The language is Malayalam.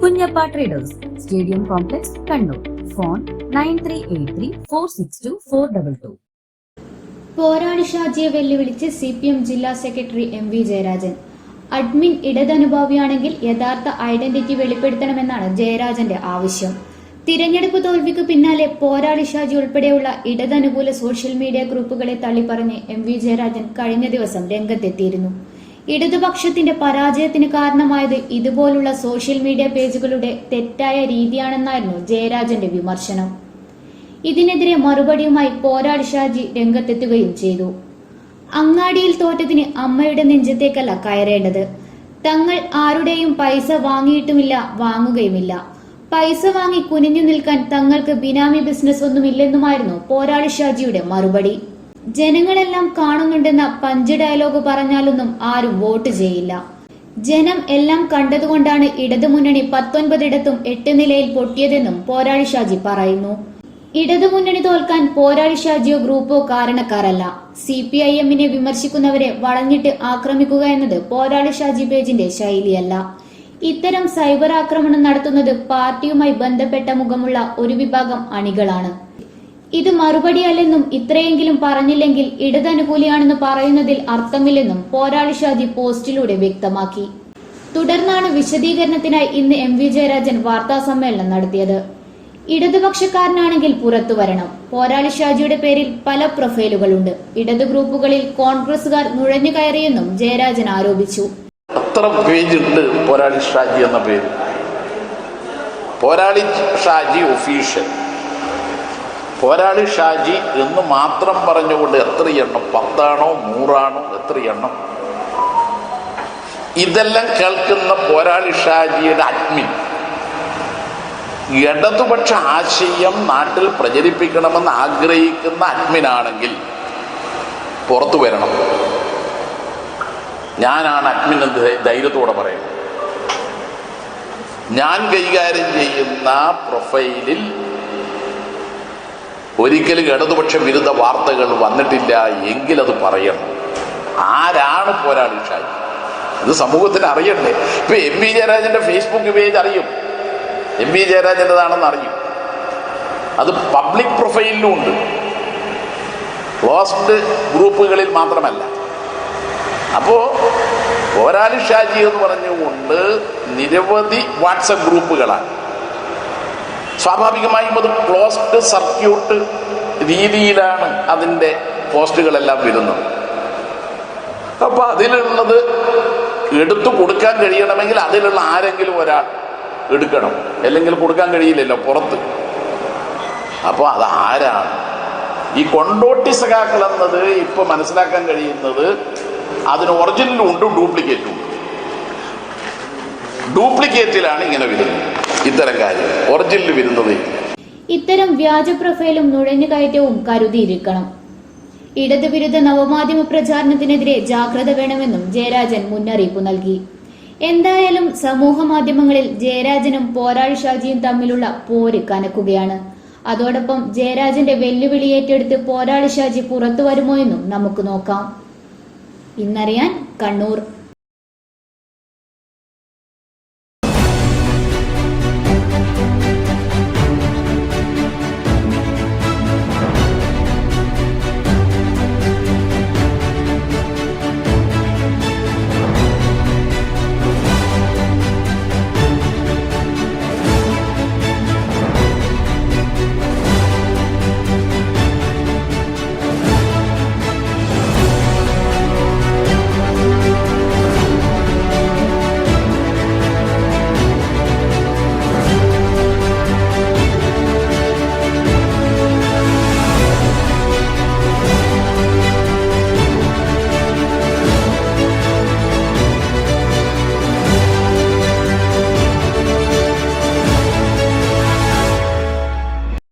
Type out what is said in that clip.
Kunjappa traders stadium complex Kannur. Phone nine three eight three four six two four double two. Porali ഷാജിയെ വെല്ലുവിളിച്ച് സി പി എം ജില്ലാ secretary M V Jayarajan. Admin ഇടതനുഭാവിയാണെങ്കിൽ യഥാർത്ഥ ഐഡന്റിറ്റി വെളിപ്പെടുത്തണമെന്നാണ് ജയരാജന്റെ ആവശ്യം. തിരഞ്ഞെടുപ്പ് തോൽവിക്ക് പിന്നാലെ പോരാളി ഷാജി ഉൾപ്പെടെയുള്ള ഇടതനുകൂല സോഷ്യൽ മീഡിയ ഗ്രൂപ്പുകളെ തള്ളിപ്പറഞ്ഞ് എം വി ജയരാജൻ കഴിഞ്ഞ ദിവസം രംഗത്തെത്തിയിരുന്നു. ഇടതുപക്ഷത്തിന്റെ പരാജയത്തിന് കാരണമായത് ഇതുപോലുള്ള സോഷ്യൽ മീഡിയ പേജുകളുടെ തെറ്റായ രീതിയാണെന്നായിരുന്നു ജയരാജന്റെ വിമർശനം. ഇതിനെതിരെ മറുപടിയുമായി പോരാടി ഷാജി രംഗത്തെത്തുകയും ചെയ്തു. അങ്ങാടിയിൽ തോറ്റതിന് അമ്മയുടെ നെഞ്ചത്തേക്കല്ല കയറേണ്ടത്. തങ്ങൾ ആരുടെയും പൈസ വാങ്ങിയിട്ടുമില്ല വാങ്ങുകയുമില്ല. പൈസ വാങ്ങി കുനിഞ്ഞു നിൽക്കാൻ തങ്ങൾക്ക് ബിനാമി ബിസിനസ് ഒന്നുമില്ലെന്നുമായിരുന്നു പോരാളി ഷാജിയുടെ മറുപടി. ജനങ്ങളെല്ലാം കാണുന്നുണ്ടെന്ന പഞ്ച് ഡയലോഗ് പറഞ്ഞാലൊന്നും ആരും വോട്ട് ചെയ്യില്ല. ജനം എല്ലാം കണ്ടതുകൊണ്ടാണ് ഇടതുമുന്നണി പത്തൊൻപതിടത്തും എട്ട് നിലയിൽ പൊട്ടിയതെന്നും പോരാളി ഷാജി പറയുന്നു. ഇടതുമുന്നണി തോൽക്കാൻ പോരാളി ഷാജിയോ ഗ്രൂപ്പോ കാരണക്കാരല്ല. സി പി ഐ എമ്മിനെ വിമർശിക്കുന്നവരെ വളഞ്ഞിട്ട് ആക്രമിക്കുക എന്നത് പോരാളി ഷാജി പേജിന്റെ ശൈലിയല്ല. ഇത്തരം സൈബർ ആക്രമണം നടത്തുന്നത് പാർട്ടിയുമായി ബന്ധപ്പെട്ട മുഖമുള്ള ഒരു വിഭാഗം അണികളാണ്. ഇത് മറുപടിയല്ലെന്നും ഇത്രയെങ്കിലും പറഞ്ഞില്ലെങ്കിൽ ഇടതനുകൂലിയാണെന്ന് പറയുന്നതിൽ അർത്ഥമില്ലെന്നും പോരാളി ഷാജി പോസ്റ്റിലൂടെ വ്യക്തമാക്കി. തുടർന്നാണ് വിശദീകരണത്തിനായി ഇന്ന് എം വി ജയരാജൻ വാർത്താ സമ്മേളനം നടത്തിയത്. ഇടതുപക്ഷക്കാരനാണെങ്കിൽ പുറത്തു വരണം. പോരാളി ഷാജിയുടെ പേരിൽ പല പ്രൊഫൈലുകളുണ്ട്. ഇടത് ഗ്രൂപ്പുകളിൽ കോൺഗ്രസുകാർ നുഴഞ്ഞു കയറിയെന്നും ജയരാജൻ ആരോപിച്ചു. അത്ര പേജുണ്ട് പോരാളി ഷാജി എന്ന പേര്. പോരാളി ഷാജി ഒഫീഷ്യൽ. പോരാളി ഷാജി എന്ന് മാത്രം പറഞ്ഞുകൊണ്ട് എത്ര എണ്ണം? പത്താണോ നൂറാണോ എത്ര എണ്ണം? ഇതെല്ലാം കേൾക്കുന്ന പോരാളി ഷാജിയുടെ അഡ്മിൻ. ഇടതുപക്ഷ ആശയം നാട്ടിൽ പ്രചരിപ്പിക്കണമെന്ന് ആഗ്രഹിക്കുന്ന അഡ്മിനാണെങ്കിൽ പുറത്തു വരണം. ഞാനാണ് അഡ്മിൻ എന്ന് ധൈര്യത്തോടെ പറയുന്നത്. ഞാൻ കൈകാര്യം ചെയ്യുന്ന പ്രൊഫൈലിൽ ഒരിക്കലും ഇടതുപക്ഷ വിരുദ്ധ വാർത്തകൾ വന്നിട്ടില്ല എങ്കിൽ അത് പറയണം. ആരാണ് പോരാളി ഷാജി? ഇത് സമൂഹത്തിന് അറിയണ്ടേ. ഇപ്പൊ എം വി ജയരാജന്റെ ഫേസ്ബുക്ക് പേജ് അറിയും. എം വി ജയരാജന്റെതാണെന്ന് അറിയും. അത് പബ്ലിക് പ്രൊഫൈലിലും ഉണ്ട്. ക്ലോസ്ഡ് ഗ്രൂപ്പുകളിൽ മാത്രമല്ല. അപ്പോ പോരാളി ഷാജി എന്ന് പറഞ്ഞുകൊണ്ട് നിരവധി വാട്സപ്പ് ഗ്രൂപ്പുകളാണ്. സ്വാഭാവികമായും അത് ക്ലോസ്ഡ് സർക്യൂട്ട് രീതിയിലാണ് അതിന്റെ പോസ്റ്റുകളെല്ലാം വരുന്നത്. അപ്പൊ അതിലുള്ളത് എടുത്തു കൊടുക്കാൻ കഴിയണമെങ്കിൽ അതിലുള്ള ആരെങ്കിലും ഒരാൾ എടുക്കണം. അല്ലെങ്കിൽ കൊടുക്കാൻ കഴിയില്ലല്ലോ പുറത്ത്. അപ്പോൾ അത് ആരാണ്? ഈ കൊണ്ടോട്ടി സഖാക്കൾ എന്നത് ഇപ്പൊ മനസ്സിലാക്കാൻ കഴിയുന്നത് അതിന് ഒറിജിനലും ഉണ്ട് ഡ്യൂപ്ലിക്കേറ്റും. ഡ്യൂപ്ലിക്കേറ്റിലാണ് ഇങ്ങനെ വരുന്നത്. ഇത്തരം കാര്യം ഒറിജിനൽ വരുന്നത്. ഇത്തരം വ്യാജ പ്രൊഫൈലും നുഴഞ്ഞുകയറ്റവും കരുതിയിരിക്കണം. ഇടതുവിരുദ്ധ നവമാധ്യമ പ്രചാരണത്തിനെതിരെ ജാഗ്രത വേണമെന്നും ജയരാജൻ മുന്നറിയിപ്പ് നൽകി. എന്തായാലും സമൂഹ മാധ്യമങ്ങളിൽ ജയരാജനും പോരാളി ഷാജിയും തമ്മിലുള്ള പോര് കനക്കുകയാണ്. അതോടൊപ്പം ജയരാജന്റെ വെല്ലുവിളി ഏറ്റെടുത്ത് പോരാളി ഷാജി പുറത്തു വരുമോ എന്നും നമുക്ക് നോക്കാം. ഇന്നറിയാൻ കണ്ണൂർ.